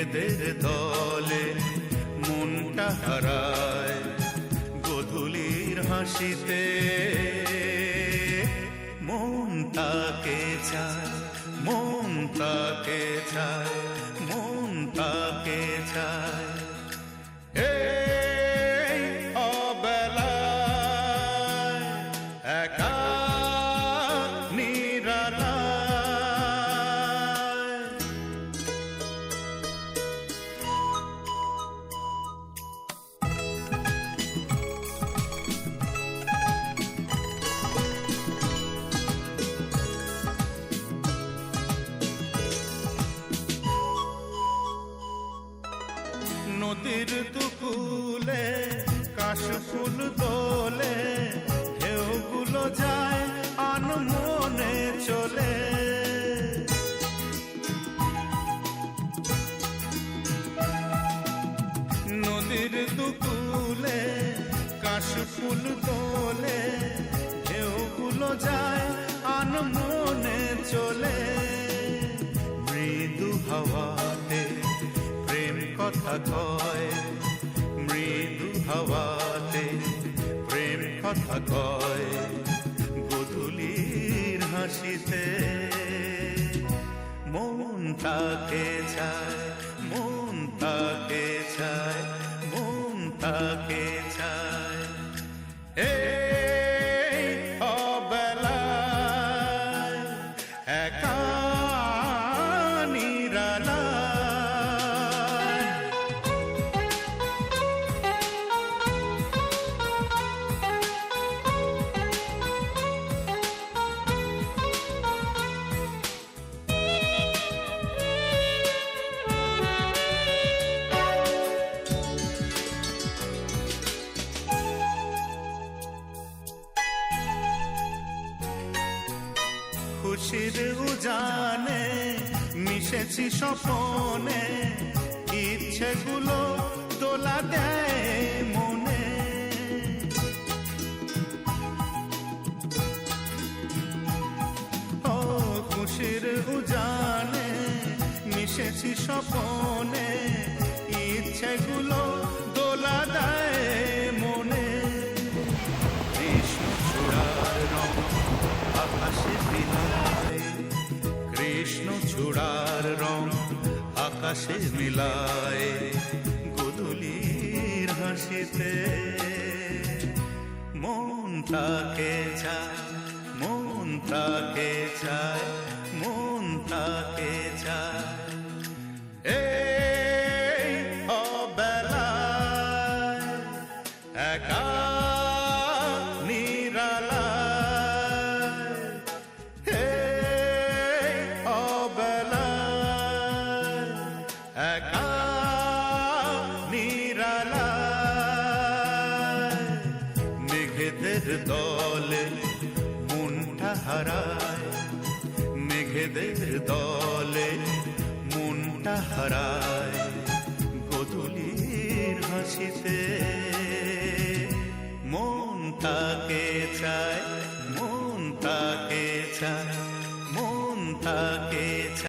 মেয়েদের দলে মনটা হারায় গধুলির হাসিতে। মন তাকে চায়, মন তাকে চায়, মন তাকে চায়। নদীর দুকুলে কাশ ফুল দোলে, ঢেউগুলো যায় আনমনে চলে। নদীর দুকুলে কাশ ফুল দোলে, ঢেউগুলো যায় আনমনে চলে। মৃদু প্রেম কথা কয় মৃদু হাওয়াতে প্রেম কথা কয় গধুলির হাসিতে। মন তাকে চায়, মন তাকে চায়, মন তাকে খুশির উজানে মিশেছি স্বপনে ইচ্ছেগুলো দোলা দেয় মনে। ও খুশির উজানে মিশেছি স্বপনে ইচ্ছেগুলো আকাশে মিলায় গোধূলির হাসিতে। মন তাকে চায় মন তাকে চায়। মেঘেদের দলে মনটা হারায়। মেঘেদের দলে মনটা হারায়। গধূলির হাসিতে